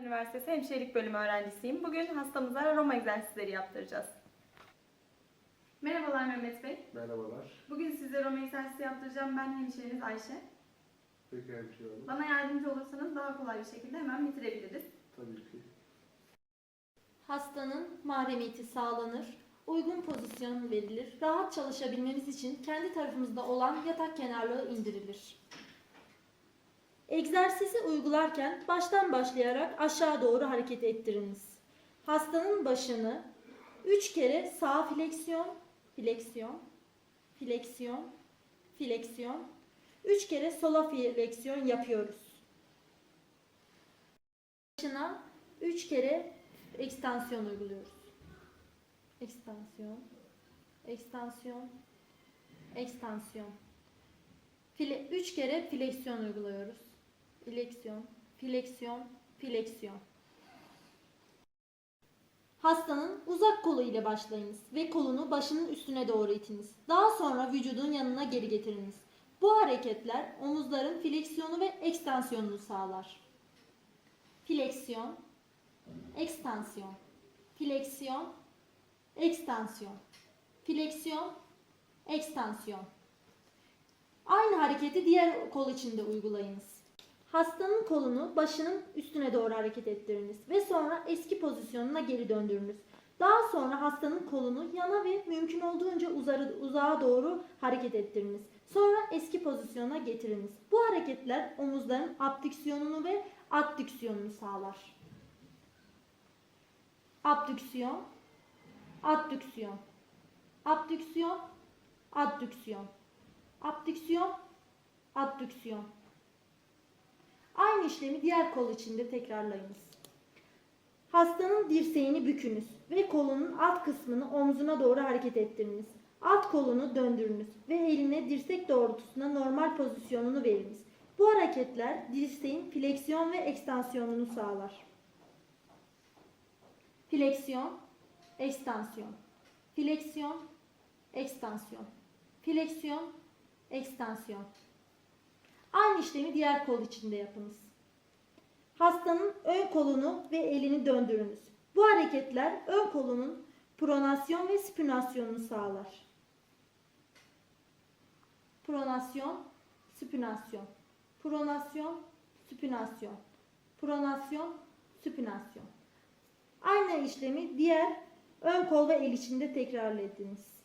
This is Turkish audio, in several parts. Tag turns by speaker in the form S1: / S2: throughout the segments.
S1: Üniversitesi Hemşirelik Bölümü öğrencisiyim. Bugün hastamıza Roma egzersizleri yaptıracağız. Merhabalar Mehmet Bey.
S2: Merhabalar.
S1: Bugün size Roma egzersizi yaptıracağım. Ben hemşireniz Ayşe.
S2: Peki hemşire hanım.
S1: Bana yardımcı olursanız daha kolay bir şekilde hemen bitirebiliriz.
S2: Tabii ki.
S3: Hastanın mahremiyeti sağlanır, uygun pozisyon verilir, rahat çalışabilmemiz için kendi tarafımızda olan yatak kenarlığı indirilir. Egzersizi uygularken baştan başlayarak aşağı doğru hareket ettiriniz. Hastanın başını 3 kere sağ fleksiyon, fleksiyon, fleksiyon, fleksiyon, 3 kere sola fleksiyon yapıyoruz. Başına 3 kere ekstansiyon uyguluyoruz. Ekstansiyon, ekstansiyon, ekstansiyon. File, üç kere fleksiyon uyguluyoruz. Fleksiyon, fleksiyon, fleksiyon. Hastanın uzak kolu ile başlayınız ve kolunu başının üstüne doğru itiniz. Daha sonra vücudun yanına geri getiriniz. Bu hareketler omuzların fleksiyonu ve ekstansiyonunu sağlar. Fleksiyon, ekstansiyon, fleksiyon, ekstansiyon, fleksiyon, ekstansiyon. Aynı hareketi diğer kol için de uygulayınız. Hastanın kolunu başının üstüne doğru hareket ettiriniz ve sonra eski pozisyonuna geri döndürünüz. Daha sonra hastanın kolunu yana ve mümkün olduğunca uzarı, uzağa doğru hareket ettiriniz. Sonra eski pozisyona getiriniz. Bu hareketler omuzların abdüksiyonunu ve addüksiyonunu sağlar. Abdüksiyon, addüksiyon, abdüksiyon, addüksiyon, abdüksiyon, addüksiyon. Aynı işlemi diğer kol için de tekrarlayınız. Hastanın dirseğini bükünüz ve kolunun alt kısmını omzuna doğru hareket ettiriniz. Alt kolunu döndürünüz ve eline dirsek doğrultusunda normal pozisyonunu veriniz. Bu hareketler dirseğin fleksiyon ve ekstansiyonunu sağlar. Fleksiyon, ekstansiyon. Fleksiyon, ekstansiyon. Fleksiyon, ekstansiyon. İşlemi diğer kol için de yapınız. Hastanın ön kolunu ve elini döndürünüz. Bu hareketler ön kolunun pronasyon ve spinasyonunu sağlar. Pronasyon, spinasyon. Pronasyon, spinasyon. Pronasyon, spinasyon. Aynı işlemi diğer ön kol ve el içinde tekrarladınız.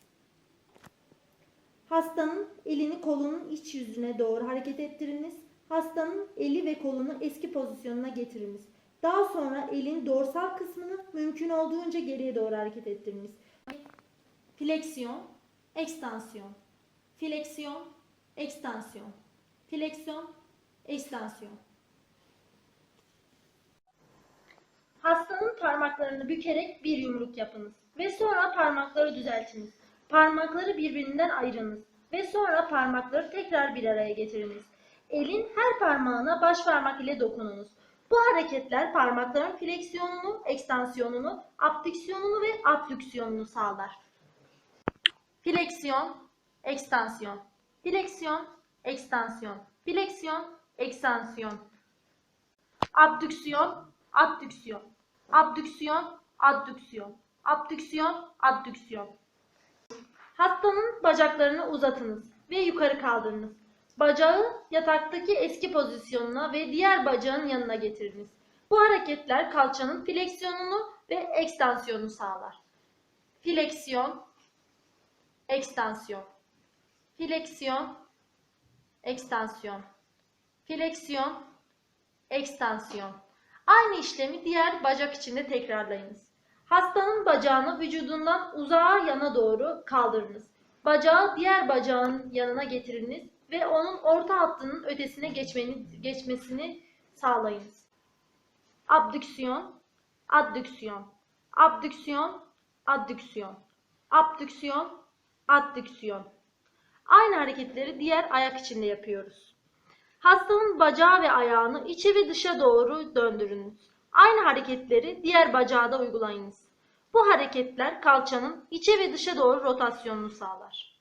S3: Hastanın elini kolunun iç yüzüne doğru hareket ettiriniz. Hastanın eli ve kolunu eski pozisyonuna getiriniz. Daha sonra elin dorsal kısmını mümkün olduğunca geriye doğru hareket ettiriniz. Fleksiyon, ekstansiyon. Fleksiyon, ekstansiyon. Fleksiyon, ekstansiyon. Hastanın parmaklarını bükerek bir yumruk yapınız ve sonra parmakları düzeltiniz. Parmakları birbirinden ayırınız ve sonra parmakları tekrar bir araya getiriniz. Elin her parmağına baş parmak ile dokununuz. Bu hareketler parmakların fleksiyonunu, ekstansiyonunu, abdüksiyonunu ve abdüksiyonunu sağlar. Fleksiyon, ekstansiyon. Fleksiyon, ekstansiyon. Fleksiyon, ekstansiyon. Abdüksiyon, addüksiyon. Abdüksiyon, addüksiyon. Abdüksiyon, addüksiyon. Hastanın bacaklarını uzatınız ve yukarı kaldırınız. Bacağı yataktaki eski pozisyonuna ve diğer bacağın yanına getiriniz. Bu hareketler kalçanın fleksiyonunu ve ekstansiyonunu sağlar. Fleksiyon, ekstansiyon. Fleksiyon, ekstansiyon. Fleksiyon, ekstansiyon. Aynı işlemi diğer bacak için de tekrarlayınız. Hastanın bacağını vücudundan uzağa yana doğru kaldırınız. Bacağı diğer bacağın yanına getiriniz ve onun orta hattının ötesine geçmeni, geçmesini sağlayınız. Abdüksiyon, addüksiyon, abdüksiyon, addüksiyon, abdüksiyon, addüksiyon. Aynı hareketleri diğer ayak içinde yapıyoruz. Hastanın bacağı ve ayağını içe ve dışa doğru döndürünüz. Aynı hareketleri diğer bacağa da uygulayınız. Bu hareketler kalçanın içe ve dışa doğru rotasyonunu sağlar.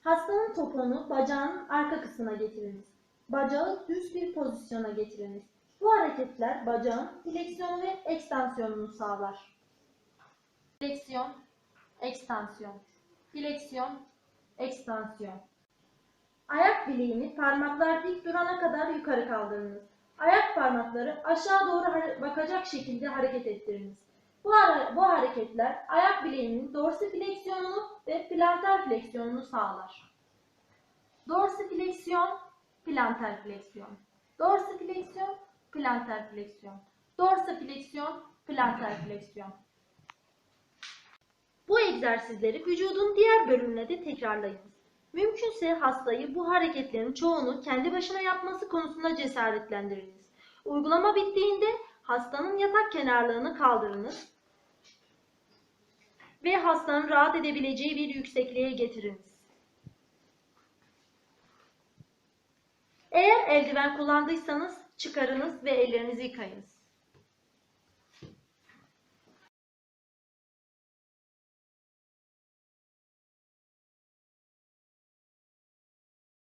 S3: Hastanın topuğunu bacağının arka kısmına getiriniz. Bacağı düz bir pozisyona getiriniz. Bu hareketler bacağın fleksiyonu ve ekstansiyonunu sağlar. Fleksiyon, ekstansiyon. Fleksiyon, ekstansiyon. Ayak bileğini parmaklar dik durana kadar yukarı kaldırınız. Ayak parmakları aşağı doğru bakacak şekilde hareket ettiriniz. Bu, bu hareketler ayak bileğinin dorsifleksiyonunu ve plantar fleksiyonunu sağlar. Dorsifleksiyon, plantar fleksiyon. Dorsifleksiyon, plantar fleksiyon. Dorsifleksiyon, plantar fleksiyon. Bu egzersizleri vücudun diğer bölümüne de tekrarlayınız. Mümkünse hastayı bu hareketlerin çoğunu kendi başına yapması konusunda cesaretlendiriniz. Uygulama bittiğinde hastanın yatak kenarlığını kaldırınız ve hastanın rahat edebileceği bir yüksekliğe getiriniz. Eğer eldiven kullandıysanız çıkarınız ve ellerinizi yıkayınız.